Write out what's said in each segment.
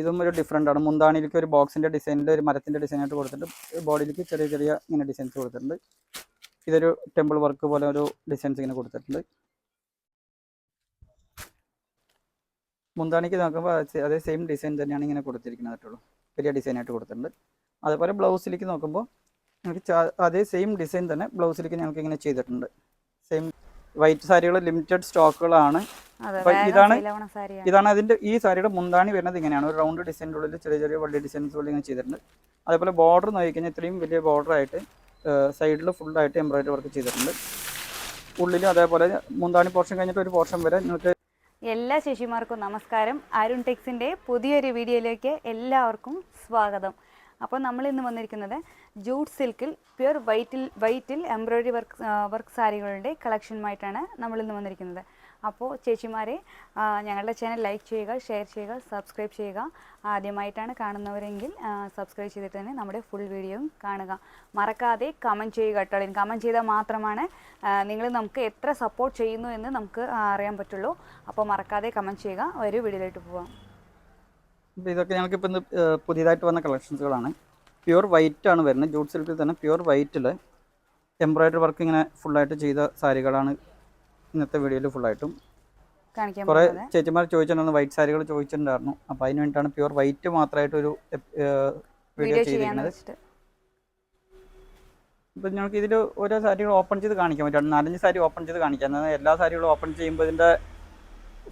ഇതും ഒരു ഡിഫറെന്റ് ആണ്. മുന്താണിയിലേക്ക് ഒരു ബോക്സിന്റെ ഡിസൈനിൽ ഒരു മരത്തിന്റെ ഡിസൈനായിട്ട് കൊടുത്തിട്ടുണ്ട് ബോഡിയിലേക്ക് ചെറിയ ചെറിയ ഇങ്ങനെ ഡിസൈൻസ് കൊടുത്തിട്ടുണ്ട്. ഇതൊരു ടെമ്പിൾ വർക്ക് പോലെ ഒരു ഡിസൈൻസ് ഇങ്ങനെ കൊടുത്തിട്ടുണ്ട്. മുന്താണിക്ക് നോക്കുമ്പോൾ അതേ സെയിം ഡിസൈൻ തന്നെയാണ് ഇങ്ങനെ കൊടുത്തിരിക്കുന്നത് കേട്ടുള്ളൂ വലിയ ഡിസൈനായിട്ട് കൊടുത്തിട്ടുണ്ട്. അതുപോലെ ബ്ലൗസിലേക്ക് നോക്കുമ്പോൾ ഞങ്ങൾക്ക് അതേ സെയിം ഡിസൈൻ തന്നെ ബ്ലൗസിലേക്ക് ഞങ്ങൾക്ക് ഇങ്ങനെ ചെയ്തിട്ടുണ്ട് സെയിം വൈറ്റ് സാരികൾ ലിമിറ്റഡ് സ്റ്റോക്കുകളാണ് അപ്പൊ ഇതാണ് ഇതാണ് അതിന്റെ ഈ സാരിയുടെ മുന്താണി വരുന്നത് ഇങ്ങനെയാണ്. ഒരു റൗണ്ട് ഡിസൈന്റെ ഉള്ളിൽ ചെറിയ ചെറിയ വള്ളി ഡിസൈൻസ് ഉള്ളിൽ ഇങ്ങനെ ചെയ്തിട്ടുണ്ട്. അതേപോലെ ബോർഡർ നോക്കിക്കഴിഞ്ഞാൽ ഇത്രയും വലിയ ബോർഡർ ആയിട്ട് സൈഡിൽ ഫുള്ളായിട്ട് എംബ്രോയിഡറി വർക്ക് ചെയ്തിട്ടുണ്ട്. ഉള്ളിൽ അതേപോലെ മുന്താണി പോർഷൻ കഴിഞ്ഞിട്ട് ഒരു പോർഷൻ വരെ നിങ്ങൾക്ക് എല്ലാ ശശിമാർക്കും നമസ്കാരം. അരുൺ ടെക്സിന്റെ പുതിയൊരു വീഡിയോയിലേക്ക് എല്ലാവർക്കും സ്വാഗതം. അപ്പോൾ നമ്മൾ ഇന്ന് വന്നിരിക്കുന്നത് ജൂട്ട് സിൽക്കിൽ പ്യുർ വൈറ്റിൽ വൈറ്റിൽ എംബ്രോയിഡറി വർക്ക് വർക്ക് സാരികളുടെ കളക്ഷനുമായിട്ടാണ് നമ്മൾ ഇന്ന് വന്നിരിക്കുന്നത്. അപ്പോൾ ചേച്ചിമാരെ ഞങ്ങളുടെ ചാനൽ ലൈക്ക് ചെയ്യുക ഷെയർ ചെയ്യുക സബ്സ്ക്രൈബ് ചെയ്യുക. ആദ്യമായിട്ടാണ് കാണുന്നവരെങ്കിൽ സബ്സ്ക്രൈബ് ചെയ്തിട്ട് തന്നെ നമ്മുടെ ഫുൾ വീഡിയോയും കാണുക. മറക്കാതെ കമന്റ് ചെയ്യുക കേട്ടോ. കമന്റ് ചെയ്താൽ മാത്രമാണ് നിങ്ങൾ നമുക്ക് എത്ര സപ്പോർട്ട് ചെയ്യുന്നു എന്ന് നമുക്ക് അറിയാൻ പറ്റുള്ളൂ. അപ്പോൾ മറക്കാതെ കമന്റ് ചെയ്യുക. ഒരു വീഡിയോയിലോട്ട് പോവാം. ഇതൊക്കെ ഞങ്ങൾക്ക് ഇപ്പം പുതിയതായിട്ട് വന്ന കളക്ഷൻസുകളാണ് പ്യുവർ വൈറ്റ് ആണ് വരുന്നത്. ജൂട്ട് സിൽക്കിൽ തന്നെ പ്യുവർ വൈറ്റിൽ എംബ്രോയ്ഡറി വർക്ക് ഇങ്ങനെ ഫുള്ളായിട്ട് ചെയ്ത സാരികളാണ് ഇന്നത്തെ വീഡിയോയിൽ ഫുള്ളായിട്ടും കുറേ ചേച്ചിമാർ ചോദിച്ചിട്ടുണ്ടായിരുന്നു വൈറ്റ് സാരികൾ ചോദിച്ചിട്ടുണ്ടായിരുന്നു. അപ്പോൾ അതിന് വേണ്ടിയിട്ടാണ് പ്യുവർ വൈറ്റ് മാത്രമായിട്ട് ഒരു വീഡിയോ ചെയ്തിരിക്കുന്നത്. ഇപ്പൊ ഞങ്ങൾക്ക് ഇതിൽ ഓരോ സാരികൾ ഓപ്പൺ ചെയ്ത് കാണിക്കാൻ പറ്റും. നാലഞ്ച് സാരി ഓപ്പൺ ചെയ്ത് കാണിക്കാം. എല്ലാ സാരികളും ഓപ്പൺ ചെയ്യുമ്പോൾ ഇതിന്റെ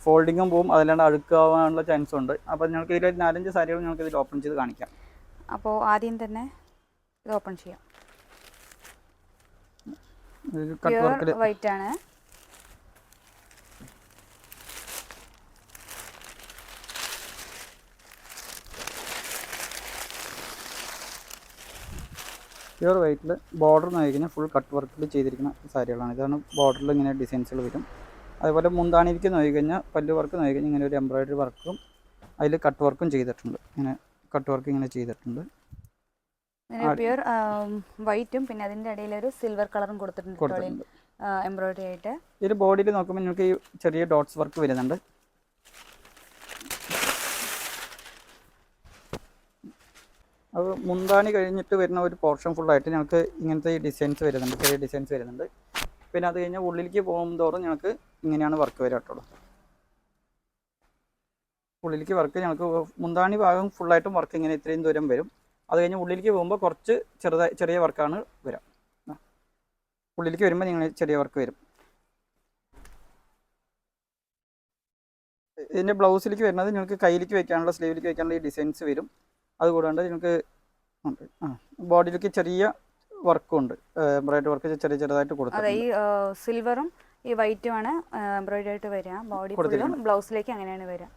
ഫോൾഡിങ്ങും പോവും. അതല്ലാണ്ട് അഴുക്കാവാനുള്ള ചാൻസ് ഉണ്ട്. അപ്പോൾ ഞങ്ങൾക്ക് ഇതിൽ നാലഞ്ച് സാരികൾ ഞങ്ങൾക്ക് ഇതിൽ ഓപ്പൺ ചെയ്ത് കാണിക്കാം. അപ്പോൾ ആദ്യം തന്നെ ഇത് ഓപ്പൺ ചെയ്യാം. വൈറ്റ് ആണ്. പ്യുവർ വൈറ്റിൽ ബോർഡർ നോക്കി കഴിഞ്ഞാൽ ഫുൾ കട്ട് വർക്കിൽ ചെയ്തിരിക്കുന്ന സാരികളാണ്. ഇതാണ് ബോർഡറിൽ ഇങ്ങനെ ഡിസൈൻസുകൾ വരും. അതുപോലെ മുന്താണിക്ക് നോക്കി കഴിഞ്ഞാൽ പല്ല് വർക്ക് നോക്കി കഴിഞ്ഞാൽ ഇങ്ങനെ ഒരു എംബ്രോയിഡറി വർക്കും അതിൽ കട്ട് വർക്കും ചെയ്തിട്ടുണ്ട്. ഇങ്ങനെ കട്ട് വർക്ക് ഇങ്ങനെ ചെയ്തിട്ടുണ്ട്. വൈറ്റും പിന്നെ അതിന്റെ ഇടയിൽ ഒരു സിൽവർ കളറും കൊടുത്തിട്ടുണ്ട്. കൊടുത്തിട്ടുണ്ട്. എംബ്രോയിഡറി ആയിട്ട്. ഇതിൽ ബോഡിയിൽ നോക്കുമ്പോൾ നിങ്ങൾക്ക് ഈ ചെറിയ ഡോട്ട്സ് വർക്ക് വരുന്നുണ്ട്. അത് മുന്താണി കഴിഞ്ഞിട്ട് വരുന്ന ഒരു പോർഷൻ ഫുള്ളായിട്ട് ഞങ്ങൾക്ക് ഇങ്ങനത്തെ ഡിസൈൻസ് വരുന്നുണ്ട് ചെറിയ ഡിസൈൻസ് വരുന്നുണ്ട്. പിന്നെ അത് കഴിഞ്ഞാൽ ഉള്ളിലേക്ക് പോകും തോറും ഞങ്ങൾക്ക് ഇങ്ങനെയാണ് വർക്ക് കേട്ടോ. ഉള്ളിലേക്ക് വർക്ക് ഞങ്ങൾക്ക് മുന്താണി ഭാഗം ഫുള്ളായിട്ടും വർക്ക് ഇങ്ങനെ ഇത്രയും ദൂരം വരും. അത് കഴിഞ്ഞ് ഉള്ളിലേക്ക് പോകുമ്പോൾ കുറച്ച് ചെറുതായി ചെറിയ വർക്കാണ് വരാം ഉള്ളിലേക്ക് വരുമ്പോൾ നിങ്ങൾ ചെറിയ വർക്ക് വരും. ഇതിന്റെ ബ്ലൗസിലേക്ക് വരുന്നത് നിങ്ങൾക്ക് കയ്യിലേക്ക് വയ്ക്കാനുള്ള സ്ലീവിലേക്ക് വയ്ക്കാനുള്ള ഈ ഡിസൈൻസ് വരും. അതുകൂടാണ്ട് നിങ്ങൾക്ക് ഉണ്ട്. ആ ബോഡിയിലേക്ക് ചെറിയ വർക്കും ഉണ്ട് എംബ്രോയിഡറി വർക്ക് ചെറിയ ചെറുതായിട്ട് അതെ കൊടുത്തിട്ടുണ്ട്. ഈ സിൽവറും ഈ വൈറ്റും ആണ് എംബ്രോയിഡറി ആയിട്ട് വരിക. ബോഡി ഫുള്ളും കൊടുത്തിരിക്കുന്നത്. ബ്ലൗസിലേക്ക് അങ്ങനെയാണ് വരിക.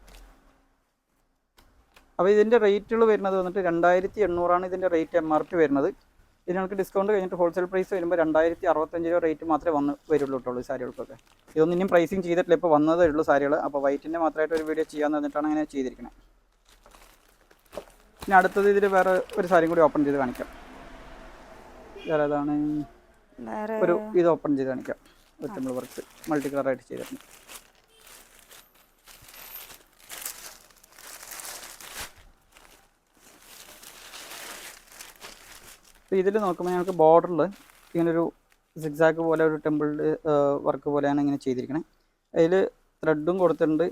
അപ്പോൾ ഇതിന്റെ റേറ്റുകൾ വരുന്നത് വന്നിട്ട് രണ്ടായിരത്തി എണ്ണൂറാണ് ഇതിന്റെ റേറ്റ് എം ആർ പി വരുന്നത്. ഇത് ഞങ്ങൾക്ക് ഡിസ്കൗണ്ട് കഴിഞ്ഞിട്ട് ഹോൾസെയിൽ പ്രൈസ് വരുമ്പോൾ രണ്ടായിരത്തി അറുപത്തഞ്ച് രൂപ റേറ്റ് മാത്രമേ വന്ന് വരുള്ളൂ കേട്ടോ ഈ സാരികൾക്കൊക്കെ. ഇതൊന്നും ഇനിയും പ്രൈസിങ് ചെയ്തിട്ടില്ല. ഇപ്പോൾ വന്നതേ ഉള്ളൂ സാരികൾ അപ്പോൾ വൈറ്റിന്റെ മാത്രമായിട്ട് ഒരു വീഡിയോ ചെയ്യാമെന്ന് പറഞ്ഞിട്ടാണ് അങ്ങനെ ചെയ്തിരിക്കുന്നത് ഇനി അടുത്തത് ഇതിൽ വേറെ ഒരു സാരിയും കൂടി ഓപ്പൺ ചെയ്ത് കാണിക്കാം. വേറെ ഏതാണ്? ഒരു ഇത് ഓപ്പൺ ചെയ്ത് കാണിക്കാം. ഒരു നമ്മൾ വർക്ക് മൾട്ടി കളറായിട്ട് ചെയ്തിട്ടുണ്ട് ചെയ്തിരുന്നു ഇതിൽ നോക്കുമ്പോൾ ഞങ്ങൾക്ക് ബോർഡറിൽ ഇങ്ങനൊരു സിക്സാക്ക് പോലെ ഒരു ടെമ്പിൾ വർക്ക് പോലെയാണ് ഇങ്ങനെ ചെയ്തിരിക്കുന്നത് അതിൽ ത്രെഡും കൊടുത്തിട്ടുണ്ട്.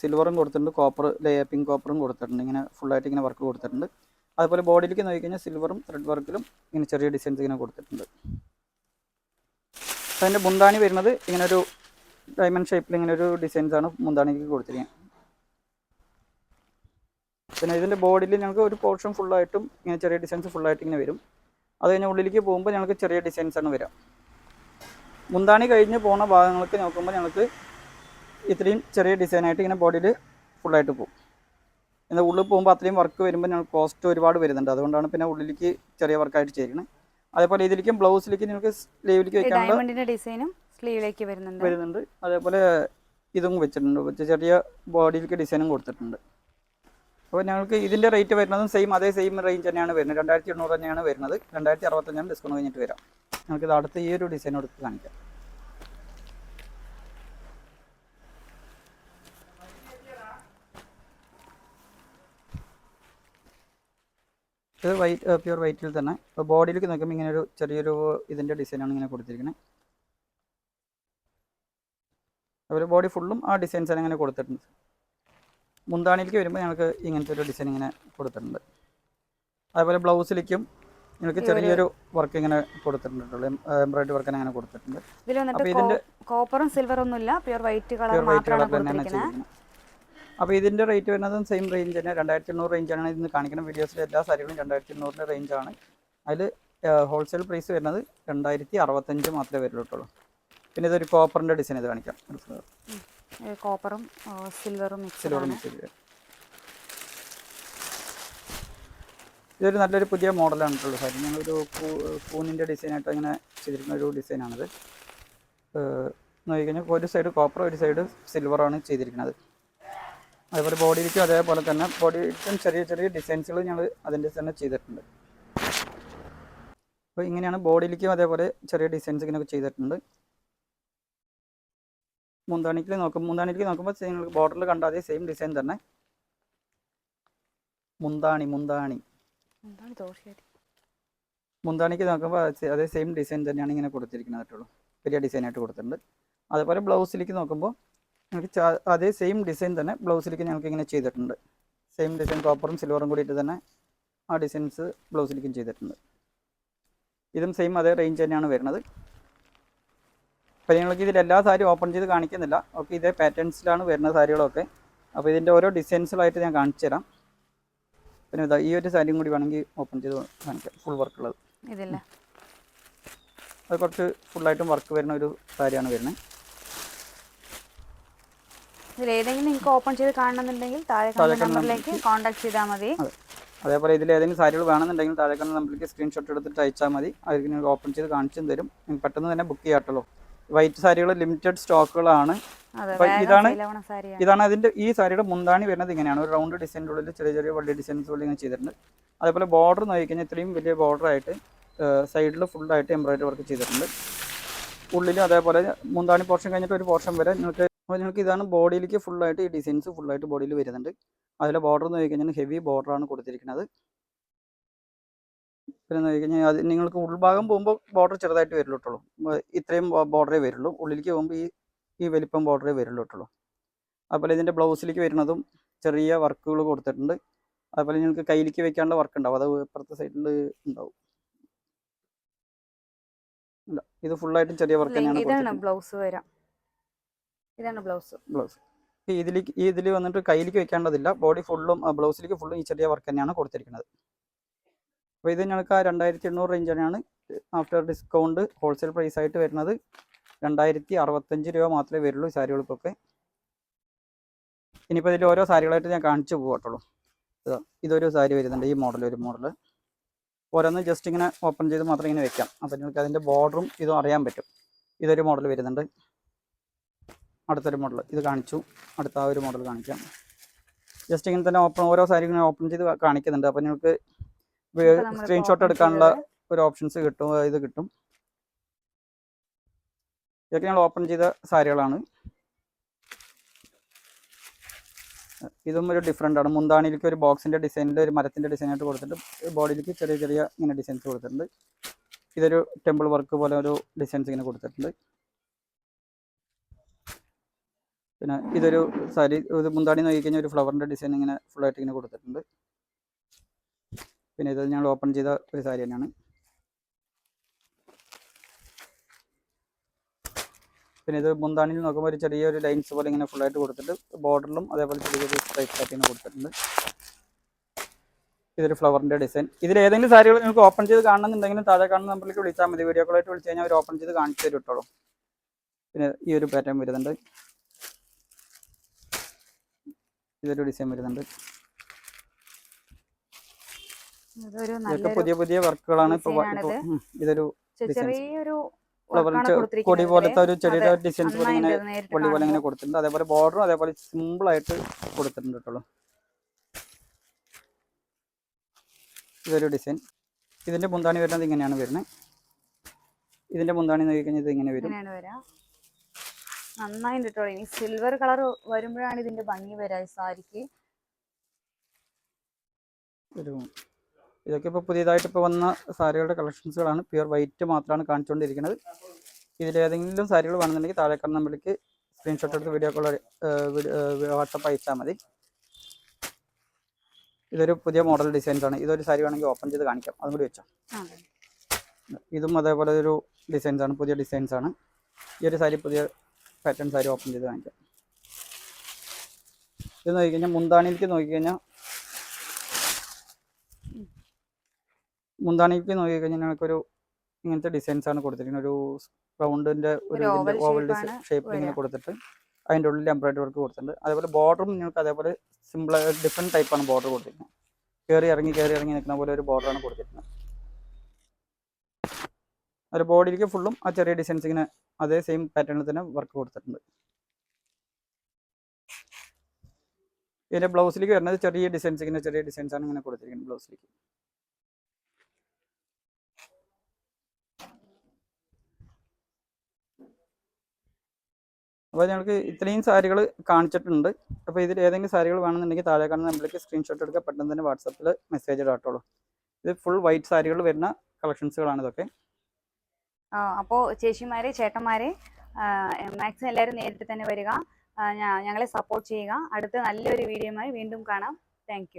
സിൽവറും കൊടുത്തിട്ടുണ്ട് കോപ്പർ പിങ്ക് കോപ്പറും കൊടുത്തിട്ടുണ്ട്. ഇങ്ങനെ ഫുള്ളായിട്ട് ഇങ്ങനെ വർക്ക് കൊടുത്തിട്ടുണ്ട്. അതുപോലെ ബോഡിയിലേക്ക് നോക്കിക്കഴിഞ്ഞാൽ സിൽവറും ത്രെഡ് വർക്കിലും ഇങ്ങനെ ചെറിയ ഡിസൈൻസ് ഇങ്ങനെ കൊടുത്തിട്ടുണ്ട്. അതിന്റെ മുന്താണി വരുന്നത് ഇങ്ങനെ ഒരു ഡയമണ്ട് ഷേപ്പിൽ ഇങ്ങനെ ഒരു ഡിസൈൻസ് ആണ് മുന്താണിക്ക് കൊടുത്തിരിക്കുന്നത്. പിന്നെ ഇതിന്റെ ബോഡിയിൽ ഞങ്ങൾക്ക് ഒരു പോർഷൻ ഫുള്ളായിട്ടും ഇങ്ങനെ ചെറിയ ഡിസൈൻസ് ഫുള്ളായിട്ട് ഇങ്ങനെ വരും. അത് കഴിഞ്ഞ് ഉള്ളിലേക്ക് പോകുമ്പോൾ ഞങ്ങൾക്ക് ചെറിയ ഡിസൈൻസ് ആണ് വരിക. മുന്താണി കഴിഞ്ഞ് പോകുന്ന ഭാഗങ്ങൾക്ക് നോക്കുമ്പോൾ ഞങ്ങൾക്ക് ഇത്രയും ചെറിയ ഡിസൈനായിട്ട് ഇങ്ങനെ ബോഡിയിൽ ഫുള്ളായിട്ട് പോകും എന്നാൽ ഉള്ളിൽ പോകുമ്പോൾ അത്രയും വർക്ക് വരുമ്പോൾ ഞങ്ങൾ കോസ്റ്റ് ഒരുപാട് വരുന്നുണ്ട്. അതുകൊണ്ടാണ് പിന്നെ ഉള്ളിലേക്ക് ചെറിയ വർക്കായിട്ട് ചെയ്യുന്നത് അതേപോലെ ഇതിലേക്കും ബ്ലൗസിലേക്ക് നിങ്ങൾക്ക് സ്ലീവിലേക്ക് വെക്കാനുള്ള ഡിസൈനും സ്ലീവിലേക്ക് വരുന്നുണ്ട്. വരുന്നുണ്ട്. അതേപോലെ ഇതും വെച്ചിട്ടുണ്ട്. ചെറിയ ബോഡിയിലേക്ക് ഡിസൈനും കൊടുത്തിട്ടുണ്ട്. അപ്പോൾ ഞങ്ങൾക്ക് ഇതിന്റെ റേറ്റ് വരുന്നതും സെയിം അതേ സെയിം റേഞ്ച് തന്നെയാണ് വരുന്നത്. രണ്ടായിരത്തി എണ്ണൂറ് തന്നെയാണ് വരുന്നത്. രണ്ടായിരത്തി അറുപത്തഞ്ചാണ് ഡിസ്കൗണ്ട് കഴിഞ്ഞിട്ട് വരാം. ഞങ്ങൾക്ക് ഇത് അടുത്ത ഈ ഒരു ഡിസൈൻ എടുത്ത് കാണിക്കാം. ഇത് വൈറ്റ് പ്യുവർ വൈറ്റിൽ തന്നെ. ഇപ്പോൾ ബോഡിയിലേക്ക് നോക്കുമ്പോൾ ഇങ്ങനെ ഒരു ചെറിയൊരു ഇതിന്റെ ഡിസൈനാണ് ഇങ്ങനെ കൊടുത്തിരിക്കുന്നത് അവർ ബോഡി ഫുള്ളും ആ ഡിസൈൻസ് ആണ് ഇങ്ങനെ കൊടുത്തിട്ടുണ്ട്. മുന്താണിയിലേക്ക് വരുമ്പോൾ ഞങ്ങൾക്ക് ഇങ്ങനത്തെ ഒരു ഡിസൈൻ ഇങ്ങനെ കൊടുത്തിട്ടുണ്ട്. അതുപോലെ ബ്ലൗസിലേക്കും നിങ്ങൾക്ക് ചെറിയൊരു വർക്ക് ഇങ്ങനെ കൊടുത്തിട്ടുണ്ട് എംബ്രോയിഡറി വർക്ക് അങ്ങനെ കൊടുത്തിട്ടുണ്ട്. ഇതിൽ വന്നിട്ട് കോപ്പറും സിൽവറും ഒന്നുമില്ല. പ്യുർ വൈറ്റ് കളർ പ്യുർ മാത്രമാണ് കൊടുത്തിരിക്കുന്നത് അപ്പോൾ ഇതിന്റെ റേറ്റ് വരുന്നതും സെയിം റേഞ്ച് തന്നെ. രണ്ടായിരത്തി എണ്ണൂറ് റേഞ്ചാണ് ഇന്ന് കാണിക്കുന്ന വീഡിയോസിലെ എല്ലാ സാരികളും രണ്ടായിരത്തി എണ്ണൂറിന്റെ റേഞ്ചാണ് അതിൽ ഹോൾസെയിൽ പ്രൈസ് വരുന്നത് രണ്ടായിരത്തി അറുപത്തഞ്ച് മാത്രമേ വരുള്ളൂ പിന്നെ ഇതൊരു കോപ്പറിന്റെ ഡിസൈൻ ഇത് കാണിക്കാം. കോപ്പറും സിൽവറും സിൽവറും മിക്സ് ഇതൊരു നല്ലൊരു പുതിയ മോഡലാണ് കേട്ടോ സാരി. ഞങ്ങളൊരു പൂനിന്റെ ഡിസൈനായിട്ട് ഇങ്ങനെ ചെയ്തിരിക്കുന്ന ഒരു ഡിസൈനാണിത് നോക്കിക്കഴിഞ്ഞാൽ ഒരു സൈഡ് കോപ്പർ ഒരു സൈഡ് സിൽവറാണ് ചെയ്തിരിക്കുന്നത്. അതുപോലെ ബോഡിയിലേക്കും അതേപോലെ തന്നെ ബോഡിയിലേക്കും ചെറിയ ചെറിയ ഡിസൈൻസുകൾ ഞങ്ങൾ അതിന്റെ തന്നെ ചെയ്തിട്ടുണ്ട്. അപ്പോൾ ഇങ്ങനെയാണ് ബോഡിയിലേക്കും അതേപോലെ ചെറിയ ഡിസൈൻസ് ഇങ്ങനെയൊക്കെ ചെയ്തിട്ടുണ്ട്. മുന്താണിക്കിൽ നോക്കും മുന്താണിക്ക് നോക്കുമ്പോൾ സെയിം ബോർഡറിൽ കണ്ട അതേ സെയിം ഡിസൈൻ തന്നെ. മുന്താണി മുന്താണി. മുന്താണിക്ക് നോക്കുമ്പോൾ അതേ സെയിം ഡിസൈൻ തന്നെയാണ് ഇങ്ങനെ കൊടുത്തിരിക്കുന്നത് കേട്ടുള്ളൂ. വലിയ ഡിസൈനായിട്ട് കൊടുത്തിട്ടുണ്ട്. അതുപോലെ ബ്ലൗസിലേക്ക് നോക്കുമ്പോൾ നിങ്ങൾക്ക് അതേ സെയിം ഡിസൈൻ തന്നെ ബ്ലൗസിലേക്ക് ഞങ്ങൾക്ക് ഇങ്ങനെ ചെയ്തിട്ടുണ്ട്. സെയിം ഡിസൈൻ കോപ്പറും സിൽവറും കൂടിയിട്ട് തന്നെ ആ ഡിസൈൻസ് ബ്ലൗസിലേക്കും ചെയ്തിട്ടുണ്ട്. ഇതും സെയിം അതേ റേഞ്ച് തന്നെയാണ് വരുന്നത്. അപ്പോൾ ഞങ്ങൾക്ക് ഇതിൽ എല്ലാ സാരിയും ഓപ്പൺ ചെയ്ത് കാണിക്കുന്നില്ല. ഓക്കെ ഇതേ പാറ്റേൺസിലാണ് വരുന്ന സാരികളൊക്കെ. അപ്പോൾ ഇതിന്റെ ഓരോ ഡിസൈൻസുകളായിട്ട് ഞാൻ കാണിച്ചു തരാം. പിന്നെ ഇതാ ഈ ഒരു സാരിയും കൂടി വേണമെങ്കിൽ ഓപ്പൺ ചെയ്ത് കാണിക്കാം. ഫുൾ വർക്ക് ഉള്ളത്. അത് കുറച്ച് ഫുള്ളായിട്ടും വർക്ക് വരുന്ന ഒരു സാരിയാണ് വരുന്നത്. ഇതിൽ ഏതെങ്കിലും നിങ്ങൾക്ക് ഓപ്പൺ ചെയ്ത് കാണണമെന്നുണ്ടെങ്കിൽ താഴെ കാണുന്ന നമ്പറിലേക്ക് കോൺടാക്ട് ചെയ്താൽ മതി. അതേപോലെ ഇതിൽ ഏതെങ്കിലും സാരികൾ വേണമെന്നുണ്ടെങ്കിൽ താഴെ കാണുന്ന നമ്പറിലേക്ക് സ്ക്രീൻഷോട്ട് എടുത്തിട്ട് അയച്ചാൽ മതി. അവർക്ക് നിങ്ങൾക്ക് ഓപ്പൺ ചെയ്ത് കാണിച്ചും തരും. പെട്ടെന്ന് തന്നെ ബുക്ക് ചെയ്യാട്ടല്ലോ. വൈറ്റ് സാരികൾ ലിമിറ്റഡ് സ്റ്റോക്കുകളാണ് ഇതാണ് ഇതാണ് അതിന്റെ ഈ സാരിയുടെ മുന്താണി വരുന്നത് ഇങ്ങനെയാണ്. ഒരു റൗണ്ട് ഡിസൈന്റെ ഉള്ളിൽ ചെറിയ ചെറിയ വള്ളി ഡിസൈൻസ് ഉള്ളിൽ ഇങ്ങനെ ചെയ്തിട്ടുണ്ട്. അതേപോലെ ബോർഡർ നോക്കിക്കഴിഞ്ഞാൽ ഇത്രയും വലിയ ബോർഡർ ആയിട്ട് സൈഡിൽ ഫുള്ളായിട്ട് എംബ്രോയിഡറി വർക്ക് ചെയ്തിട്ടുണ്ട്. ഉള്ളിൽ അതേപോലെ മുന്താണി പോർഷൻ കഴിഞ്ഞിട്ട് ഒരു പോർഷൻ വരെ നിങ്ങൾക്ക് അപ്പോൾ നിങ്ങൾക്ക് ഇതാണ് ബോഡിയിലേക്ക് ഫുള്ളായിട്ട് ഈ ഡിസൈൻസ് ഫുള്ളായിട്ട് ബോഡിയിൽ വരുന്നുണ്ട്. അതിലെ ബോർഡർ എന്ന് ചോദിക്കഴിഞ്ഞാൽ ഹെവി ബോർഡറാണ് കൊടുത്തിരിക്കുന്നത്. പിന്നെ എന്ന് കഴിഞ്ഞാൽ അത് നിങ്ങൾക്ക് ഉൾഭാഗം പോകുമ്പോൾ ബോർഡർ ചെറുതായിട്ട് വരുള്ളൂ ഇത്രയും ബോർഡറേ വരുള്ളൂ. ഉള്ളിലേക്ക് പോകുമ്പോൾ ഈ ഈ വലിപ്പം ബോർഡറേ വരുള്ളൂ അതുപോലെ ഇതിന്റെ ബ്ലൗസിലേക്ക് വരുന്നതും ചെറിയ വർക്കുകൾ കൊടുത്തിട്ടുണ്ട്. അതുപോലെ നിങ്ങൾക്ക് കയ്യിലേക്ക് വെക്കാനുള്ള വർക്ക് ഉണ്ടാവും. അത് ഇപ്പുറത്തെ സൈഡിൽ ഉണ്ടാവും. ഇത് ഫുള്ളായിട്ടും ചെറിയ വർക്ക് തന്നെയാണ് ബ്ലൗസ് വരാം. ഇതാണ് ബ്ലൗസ് ബ്ലൗസ് ഇതിലേക്ക് ഈ ഇതിൽ വന്നിട്ട് കയ്യിലേക്ക് വെക്കേണ്ടതില്ല. ബോഡി ഫുള്ളും ബ്ലൗസിലേക്ക് ഫുള്ളും ഈ ചെറിയ വർക്ക് തന്നെയാണ് കൊടുത്തിരിക്കുന്നത്. അപ്പോൾ ഇത് ഞങ്ങൾക്ക് രണ്ടായിരത്തി എണ്ണൂറ് റേഞ്ച് തന്നെയാണ്. ആഫ്റ്റർ ഡിസ്കൗണ്ട് ഹോൾസെയിൽ പ്രൈസ് ആയിട്ട് വരുന്നത് രണ്ടായിരത്തി അറുപത്തഞ്ച് രൂപ മാത്രമേ വരുള്ളൂ സാരികൾക്കൊക്കെ. ഇനിയിപ്പോൾ ഇതിൽ ഓരോ സാരികളായിട്ട് ഞാൻ കാണിച്ചു പോകട്ടുള്ളൂ ഇതാ ഇതൊരു സാരി വരുന്നുണ്ട്. ഈ മോഡൽ ഒരു മോഡൽ ഓരോന്ന് ജസ്റ്റ് ഇങ്ങനെ ഓപ്പൺ ചെയ്ത് മാത്രം ഇങ്ങനെ വെക്കാം. അപ്പോൾ നിങ്ങൾക്ക് അതിന്റെ ബോർഡറും ഇതും അറിയാൻ പറ്റും. ഇതൊരു മോഡൽ വരുന്നുണ്ട്. അടുത്തൊരു മോഡൽ ഇത് കാണിച്ചു. അടുത്ത ആ ഒരു മോഡൽ കാണിക്കാം. ജസ്റ്റ് ഇങ്ങനെ തന്നെ ഓപ്പൺ ഓരോ സാരി ഇങ്ങനെ ഓപ്പൺ ചെയ്ത് കാണിക്കുന്നുണ്ട്. അപ്പോൾ നിങ്ങൾക്ക് സ്ക്രീൻഷോട്ട് എടുക്കാനുള്ള ഒരു ഓപ്ഷൻസ് കിട്ടും ഇത് കിട്ടും. ഇതൊക്കെ ഞങ്ങൾ ഓപ്പൺ ചെയ്ത സാരികളാണ്. ഇതും ഒരു ഡിഫറെന്റ് ആണ്. മുന്താണിയിലേക്ക് ഒരു ബോക്സിന്റെ ഡിസൈനിൽ ഒരു മരത്തിന്റെ ഡിസൈനായിട്ട് കൊടുത്തിട്ടുണ്ട് ബോഡിയിലേക്ക് ചെറിയ ചെറിയ ഇങ്ങനെ ഡിസൈൻസ് കൊടുത്തിട്ടുണ്ട്. ഇതൊരു ടെമ്പിൾ വർക്ക് പോലെ ഒരു ഡിസൈൻസ് ഇങ്ങനെ കൊടുത്തിട്ടുണ്ട്. പിന്നെ ഇതൊരു സാരി ഇത് നോക്കി കഴിഞ്ഞാൽ ഒരു ഫ്ലവറിന്റെ ഡിസൈൻ ഇങ്ങനെ ഫുള്ളായിട്ട് ഇങ്ങനെ കൊടുത്തിട്ടുണ്ട്. പിന്നെ ഇത് ഞങ്ങൾ ഓപ്പൺ ചെയ്ത ഒരു സാരി തന്നെയാണ്. പിന്നെ ഇത് മുന്താണിയിൽ നോക്കുമ്പോൾ ഒരു ചെറിയൊരു ലൈൻസ് പോലെ ഇങ്ങനെ ഫുള്ളായിട്ട് കൊടുത്തിട്ട് ബോർഡറിലും അതേപോലെ ചെറിയൊരു സ്ട്രൈറ്റ് ആയിട്ട് കൊടുത്തിട്ടുണ്ട്. ഇതൊരു ഫ്ലവറിന്റെ ഡിസൈൻ ഇതിൽ ഏതെങ്കിലും സാരികൾ നിങ്ങൾക്ക് ഓപ്പൺ ചെയ്ത് കാണണമെന്നുണ്ടെങ്കിലും താഴെ കാണുന്ന നമ്പറിലേക്ക് വിളിച്ചാൽ മതി. വീഡിയോ കോളായിട്ട് വിളിച്ച് കഴിഞ്ഞാൽ അവർ ഓപ്പൺ ചെയ്ത് കാണിച്ചു തരും കേട്ടോളൂ പിന്നെ ഈ ഒരു പാറ്റേൺ വരുന്നുണ്ട്. ഇതൊരു ഡിസൈൻ വരുന്നുണ്ട്. ഇതൊരു ഇതൊക്കെ പുതിയ പുതിയ വർക്കുകളാണ് ഇപ്പൊ ഇതൊരു ചെറിയൊരു ഫ്ലവർ കൊടി പോലത്തെ ഒരു ചെറിയ ഡിസൈൻസ് പോലെ ഇങ്ങനെ നന്നായിട്ടുണ്ട് പോലെ ഇങ്ങനെ കൊടുത്തിട്ടുണ്ട്. അതേപോലെ ബോർഡറും അതേപോലെ സിമ്പിൾ ആയിട്ട് കൊടുത്തിട്ടുണ്ട് കേട്ടോ. ഇതൊരു ഡിസൈൻ. ഇതിന്റെ മുന്താണി വരുന്നത് ഇങ്ങനെയാണ് വരുന്നത്. ഇതിന്റെ മുന്താണി നോക്കി കഴിഞ്ഞാൽ ഇത് ഇങ്ങനെ വരും. നന്നായിട്ടുണ്ട് കേട്ടോ ഇനി സിൽവർ കളർ വരുമ്പോഴാണ് ഇതിന്റെ ഭംഗി വരാ സാരിക്ക്. ഇതൊക്കെ ഇപ്പോൾ പുതിയതായിട്ട് ഇപ്പോൾ വന്ന സാരികളുടെ കളക്ഷൻസുകളാണ്. പ്യുവർ വൈറ്റ് മാത്രമാണ് കാണിച്ചുകൊണ്ടിരിക്കുന്നത് ഇതിലേതെങ്കിലും സാരികൾ വേണമെന്നുണ്ടെങ്കിൽ താഴെ കാണുന്ന നമ്പറിലേക്ക് സ്ക്രീൻഷോട്ട് എടുത്ത് വീഡിയോ കോൾ വാട്സപ്പ് അയച്ചാൽ മതി. ഇതൊരു പുതിയ മോഡൽ ഡിസൈൻസ് ആണ്. ഇതൊരു സാരി വേണമെങ്കിൽ ഓപ്പൺ ചെയ്ത് കാണിക്കാം. അതും കൂടി വെച്ചോ. ഇതും അതേപോലെ ഒരു ഡിസൈൻസ് ആണ്. പുതിയ ഡിസൈൻസ് ആണ്. ഈ ഒരു സാരി പുതിയ പാറ്റേൺ സാരി ഓപ്പൺ ചെയ്ത് കാണിക്കാം. ഇത് നോക്കിക്കഴിഞ്ഞാൽ മുന്താണിയിലേക്ക് നോക്കിക്കഴിഞ്ഞാൽ മുന്താണിക്ക് നോക്കിക്കഴിഞ്ഞാൽ ഞങ്ങൾക്കൊരു ഇങ്ങനത്തെ ഡിസൈൻസ് ആണ് കൊടുത്തിരിക്കുന്നത്. ഒരു റൗണ്ടിന്റെ ഒരു ഒരു ഓവൽ ഡിസൈൻ ഷേപ്പ് ഇങ്ങനെ കൊടുത്തിട്ട് അതിന്റെ ഉള്ളിൽ എംബ്രോയിഡറി വർക്ക് കൊടുത്തിട്ടുണ്ട്. അതേപോലെ ബോർഡറും നിങ്ങൾക്ക് അതേപോലെ സിമ്പിൾ ഡിഫറെന്റ് ടൈപ്പാണ് ബോർഡർ കൊടുത്തിരിക്കുന്നത്. കയറി ഇറങ്ങി കയറി ഇറങ്ങി നിൽക്കുന്ന പോലെ ഒരു ബോർഡറാണ് കൊടുത്തിരിക്കുന്നത്. ഒരു ബോഡിയിലേക്ക് ഫുള്ളും ആ ചെറിയ ഡിസൈൻസ് ഇങ്ങനെ അതേ സെയിം പാറ്റേണിൽ തന്നെ വർക്ക് കൊടുത്തിട്ടുണ്ട്. ഇതിന്റെ ബ്ലൗസിലേക്ക് വരുന്നത് ചെറിയ ഡിസൈൻസ് ഇങ്ങനെ ചെറിയ ഡിസൈൻസ് ആണ് ഇങ്ങനെ കൊടുത്തിരിക്കുന്നത് ബ്ലൗസിലേക്ക് അപ്പോൾ ഞങ്ങൾക്ക് ഇത്രയും സാരികൾ കാണിച്ചിട്ടുണ്ട്. അപ്പോൾ ഇതിൽ ഏതെങ്കിലും സാരികൾ വേണമെന്നുണ്ടെങ്കിൽ താഴെ കാണുന്ന നമ്പറിലേക്ക് സ്ക്രീൻഷോട്ട് എടുക്കുക. പെട്ടെന്ന് തന്നെ വാട്സപ്പിൽ മെസ്സേജ് ഇടാട്ടുള്ളൂ ഇത് ഫുൾ വൈറ്റ് സാരികൾ വരുന്ന കളക്ഷൻസുകളാണ് ഇതൊക്കെ. അപ്പോൾ ചേച്ചിമാരെ ചേട്ടന്മാരെ മാക്സിമം എല്ലാവരും നേരിട്ട് തന്നെ വരിക. ഞങ്ങളെ സപ്പോർട്ട് ചെയ്യുക. അടുത്ത നല്ലൊരു വീഡിയോയുമായി വീണ്ടും കാണാം. താങ്ക്